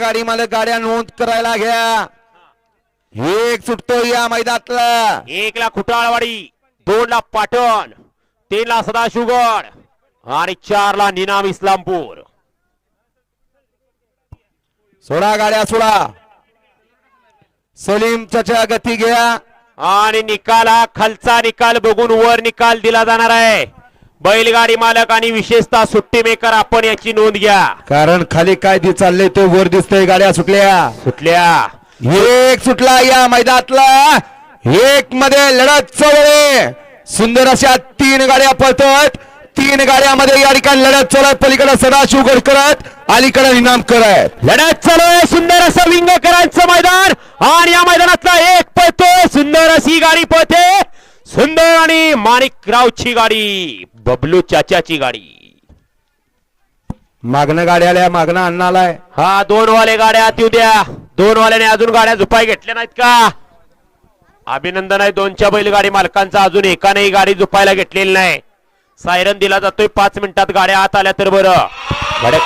गाडी मालक गाड्या नोंद करायला घ्या. एक सुटतो या मैदानातला. एक ला खुटाळवाडी दोन ला पाटण तीन ला सदाशिवगड आणि चार ला निनाम इस्लामपूर. सोडा गाड्या सोडा सलीम चचा गती घ्या. आणि निकाल हा खालचा निकाल बघून वर निकाल दिला जाणार आहे. बैलगाडी मालक आणि विशेषतः सुट्टी मेकर आपण याची नोंद घ्या. कारण खाली काय दि चाललंय ते वर दिसतंय गाड्या सुटल्या. सुटल्या. एक सुटला या मैदानातला. एक मध्ये लढत चवळे सुंदर अशा तीन गाड्या पळतात. तीन गाड्यामध्ये या ठिकाणी लढत चालू आहे पलीकडे सदाशिव करत अलीकडे इनाम करत. लढत चालू आहे सुंदर असं विंगकरांचं मैदान. आणि या मैदानातला एक पळतोय सुंदर अशी गाडी पळते. सुंदर आणि माणिकरावची गाडी बबलू चाच्याची गाडी. मागणं गाड्या आल्या मागणं अन्नालाय हा दोन वाले गाड्या आत येऊ द्या. दोन वाल्याने अजून गाड्या झुपाय घेतल्या नाहीत का? अभिनंदन आहे दोनच्या बैलगाडी मालकांचा अजून एकानेही गाडी झुपायला घेतलेली नाही. सायरन दिला जातोय पाच मिनिटात गाड्या आत आल्या तर बरं. गाड्या